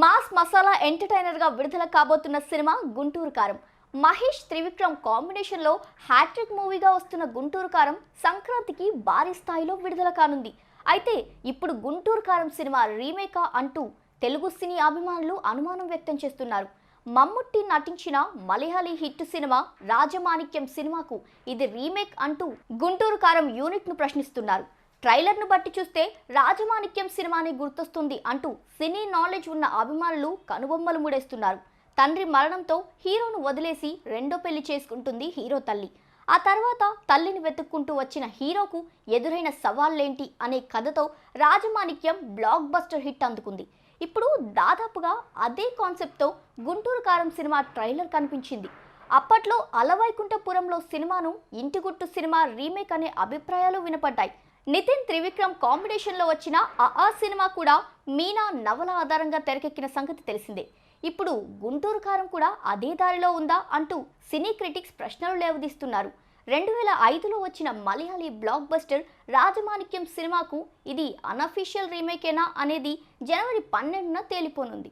Mass masala ఎంటర్టైనర్గా విడుదల కాబోతున్న cinema Guntur కారం. మహేష్ త్రివిక్రమ్ కాంబినేషన్లో హ్యాట్రిక్ మూవీగా వస్తున్న గుంటూరు కారం సంక్రాంతికి భారీ స్థాయిలో విడుదల కానుంది. అయితే ఇప్పుడు గుంటూరు కారం సినిమా రీమేకా అంటూ తెలుగు సినీ అభిమానులు అనుమానం వ్యక్తం చేస్తున్నారు. మమ్ముట్టి నటించిన మలయాళీ హిట్ సినిమా రాజమాణిక్యం సినిమాకు ఇది రీమేక్ అంటూ గుంటూరు కారం యూనిట్ను ప్రశ్నిస్తున్నారు. ట్రైలర్ను బట్టి చూస్తే రాజమాణిక్యం సినిమాని గుర్తొస్తుంది అంటూ సినీ నాలెడ్జ్ ఉన్న అభిమానులు కనుబొమ్మలు ముడేస్తున్నారు. తండ్రి మరణంతో హీరోను వదిలేసి రెండో పెళ్ళి చేసుకుంటుంది హీరో తల్లి. ఆ తర్వాత తల్లిని వెతుక్కుంటూ వచ్చిన హీరోకు ఎదురైన సవాళ్ళేంటి అనే కథతో రాజమాణిక్యం బ్లాక్ బస్టర్ హిట్ అందుకుంది. ఇప్పుడు దాదాపుగా అదే కాన్సెప్ట్తో గుంటూరు కారం సినిమా ట్రైలర్ కనిపించింది. అప్పట్లో అలవైకుంఠపురంలో సినిమాను ఇంటి గుట్టు సినిమా రీమేక్ అనే అభిప్రాయాలు వినపడ్డాయి. నితిన్ త్రివిక్రమ్ కాంబినేషన్లో వచ్చిన ఆ ఆ సినిమా కూడా మీనా నవల ఆధారంగా తెరకెక్కిన సంగతి తెలిసిందే. ఇప్పుడు గుంటూరు కారం కూడా అదే దారిలో ఉందా అంటూ సినీ క్రిటిక్స్ ప్రశ్నలు లేవదీస్తున్నారు. రెండు వేల ఐదులో వచ్చిన మలయాళీ బ్లాక్ బస్టర్ రాజమాణిక్యం సినిమాకు ఇది అనఫీషియల్ రీమేకేనా అనేది జనవరి పన్నెండున తేలిపోనుంది.